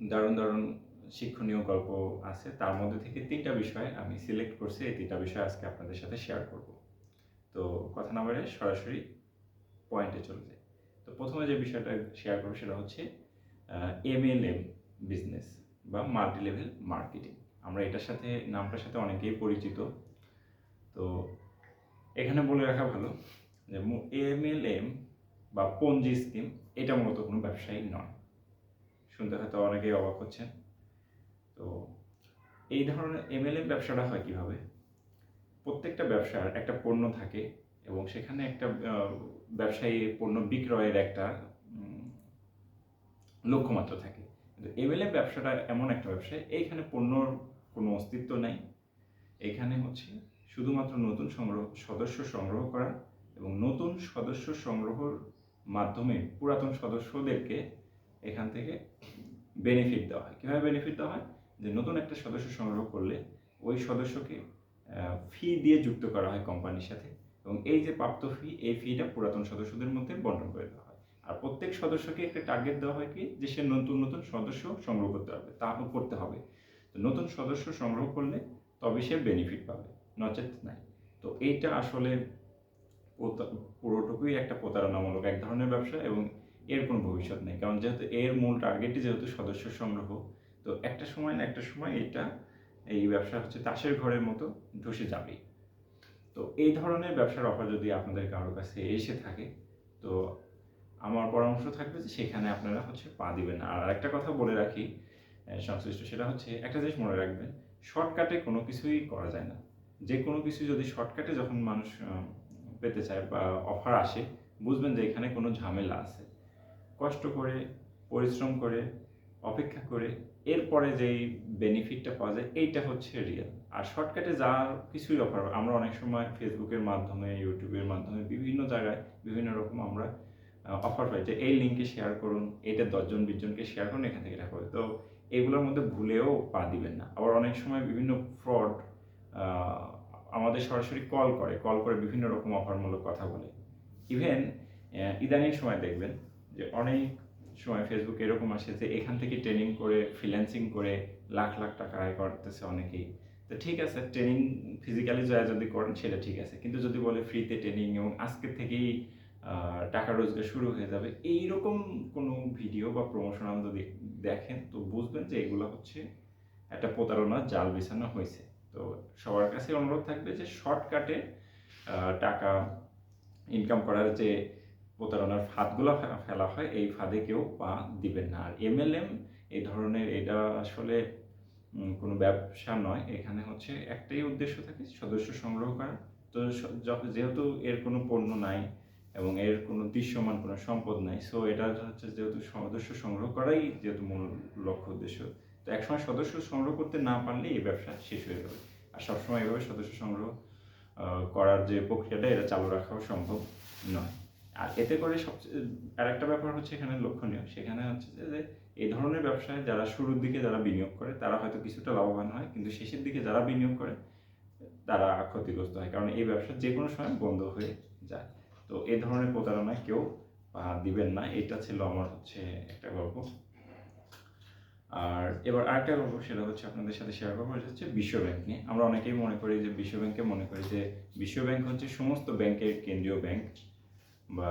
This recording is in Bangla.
দারুণ দারুণ শিক্ষণীয় গল্প আছে। তার মধ্যে থেকে তিনটা বিষয় আমি সিলেক্ট করছি। এই তিনটা বিষয় আজকে আপনাদের সাথে শেয়ার করব। তো কথা না বলে সরাসরি পয়েন্টে চলে যাই। তো প্রথমে যে বিষয়টা শেয়ার করব সেটা হচ্ছে এমএলএম বিজনেস বা মাল্টি লেভেল মার্কেটিং আমরা এটার সাথে, নামটার সাথে অনেকেই পরিচিত। তো এখানে বলে রাখা ভালো যে এমএলএম বা পঞ্জি স্কিম এটা মূলত কোনো ব্যবসায়ী নয়। শুনতে হয়তো অনেকেই অবাক হচ্ছেন। তো এই ধরনের এমএলএম ব্যবসাটা হয় কীভাবে? প্রত্যেকটা ব্যবসার একটা পণ্য থাকে এবং সেখানে একটা ব্যবসায়ী পণ্য বিক্রয়ের একটা লক্ষ্যমাত্রা থাকে। কিন্তু এমএলএম ব্যবসাটা এমন একটা ব্যবসা, এইখানে পণ্যর কোনো অস্তিত্ব নাই। এখানে হচ্ছে শুধুমাত্র নতুন সংগ্রহ, সদস্য সংগ্রহ করা এবং নতুন সদস্য সংগ্রহর মাধ্যমে পুরাতন সদস্যদেরকে এখান থেকে বেনিফিট দেওয়া হয়। কীভাবে বেনিফিট দেওয়া হয়? যে নতুন একটা সদস্য সংগ্রহ করলে ওই সদস্যকে ফি দিয়ে যুক্ত করা হয় কোম্পানির সাথে এবং এই যে প্রাপ্ত ফি এই ফিটা পুরাতন সদস্যদের মধ্যে বন্টন করে দেওয়া হয়। আর প্রত্যেক সদস্যকে একটা টার্গেট দেওয়া হয় কি? যে সে নতুন নতুন সদস্য সংগ্রহ করতে হবে তা করতে হবে। তো নতুন সদস্য সংগ্রহ করলে তবে সে বেনিফিট পাবে, নচেত নাই। তো এইটা আসলে পুরোটুকুই একটা প্রতারণামূলক এক ধরনের ব্যবসা এবং এর কোনো ভবিষ্যৎ নেই। কারণ যেহেতু এর মূল টার্গেটই যেহেতু সদস্য সংগ্রহ, তো একটা সময় না একটা সময় এটা, এই ব্যবসা হচ্ছে তাসের ঘরের মতো ধসে যাবেই। তো এই ধরনের ব্যবসার অফার যদি আপনাদের কারোর কাছে এসে থাকে, তো আমার পরামর্শ থাকবে যে সেখানে আপনারা হচ্ছে পা দিবেন। আর একটা কথা বলে রাখি সংশ্লিষ্ট, সেটা হচ্ছে একটা জিনিস মনে রাখবেন শর্টকাটে কোনো কিছুই করা যায় না। যে কোনো কিছু যদি শর্টকাটে যখন মানুষ পেতে চায় বা অফার আসে, বুঝবেন যে এখানে কোনো ঝামেলা আছে। কষ্ট করে, পরিশ্রম করে, অপেক্ষা করে, এরপরে যেই বেনিফিটটা পাওয়া যায়, এইটা হচ্ছে রিয়েল আর শর্টকাটে যা কিছুই অফার আমরা অনেক সময় ফেসবুকের মাধ্যমে, ইউটিউবের মাধ্যমে, বিভিন্ন জায়গায় বিভিন্ন রকম আমরা অফার পাই যে এই লিঙ্কে শেয়ার করুন এটা দশজন, বিশজনকে শেয়ার করুন, এখান থেকে হবে তো এগুলোর মধ্যে ভুলেও পা দিবেন না। আবার অনেক সময় বিভিন্ন ফ্রড আমাদের সরাসরি কল করে কল করে বিভিন্ন রকম অফারমূলক কথা বলে। ইভেন ইদানিং সময় দেখবেন যে অনেক সময় ফেসবুক এরকম আসে যে এখান থেকে ট্রেনিং করে ফ্রিল্যান্সিং করে লাখ লাখ টাকা আয় করতেছে অনেকেই। তো ঠিক আছে ট্রেনিং ফিজিক্যালি জয়া যদি করেন সেটা ঠিক আছে। কিন্তু যদি বলে ফ্রিতে ট্রেনিং এবং আজকে থেকেই টাকা রোজগার শুরু হয়ে যাবে, এইরকম কোনো ভিডিও বা প্রমোশনাল যদি দেখেন, তো বুঝবেন যে এগুলো হচ্ছে একটা প্রতারণা, জাল বিছানো হয়েছে। তো সবার কাছে অনুরোধ থাকবে যে শর্টকাটে টাকা ইনকাম করার যে প্রতারণার ফাঁদগুলো ফেলা হয়, এই ফাঁদে কেউ পা দিবেন না। আর এমএলএম এই ধরনের, এটা আসলে কোনো ব্যবসা নয়। এখানে হচ্ছে একটাই উদ্দেশ্য থাকে সদস্য সংগ্রহ করা। তো যেহেতু এর কোনো পণ্য নাই এবং এর কোনো দৃশ্যমান, কোনো সম্পদ নাই সো এটা হচ্ছে যেহেতু সদস্য সংগ্রহ করাই যেহেতু মূল লক্ষ্য, উদ্দেশ্য, তো একসময় সদস্য সংগ্রহ করতে না পারলে এই ব্যবসা শেষ হয়ে যাবে। আর সবসময় এভাবে সদস্য সংগ্রহ করার যে প্রক্রিয়াটা, এটা চালু রাখাও সম্ভব নয়। আর এতে করে সবচেয়ে আরেকটা ব্যাপার হচ্ছে এখানে লক্ষণীয়। সেখানে হচ্ছে যে এই ধরনের ব্যবসায় যারা শুরুর দিকে যারা বিনিয়োগ করে, তারা হয়তো কিছুটা লাভবান হয়, কিন্তু শেষের দিকে যারা বিনিয়োগ করে, তারা ক্ষতিগ্রস্ত হয়। কারণ এই ব্যবসা যে কোনো সময় বন্ধ হয়ে যায়। তো এই ধরনের প্রতারণায় কেউ দিবেন না। এটা ছিল আমার হচ্ছে একটা গল্প। আর এবার আরেকটা গল্প সেটা হচ্ছে আপনাদের সাথে শেয়ার করব। সেটা হচ্ছে বিশ্ব ব্যাংক নিয়ে। আমরা অনেকেই মনে করি যে বিশ্ব ব্যাংকে মনে করি যে বিশ্ব ব্যাংক হচ্ছে সমস্ত ব্যাংকের কেন্দ্রীয় ব্যাংক। বা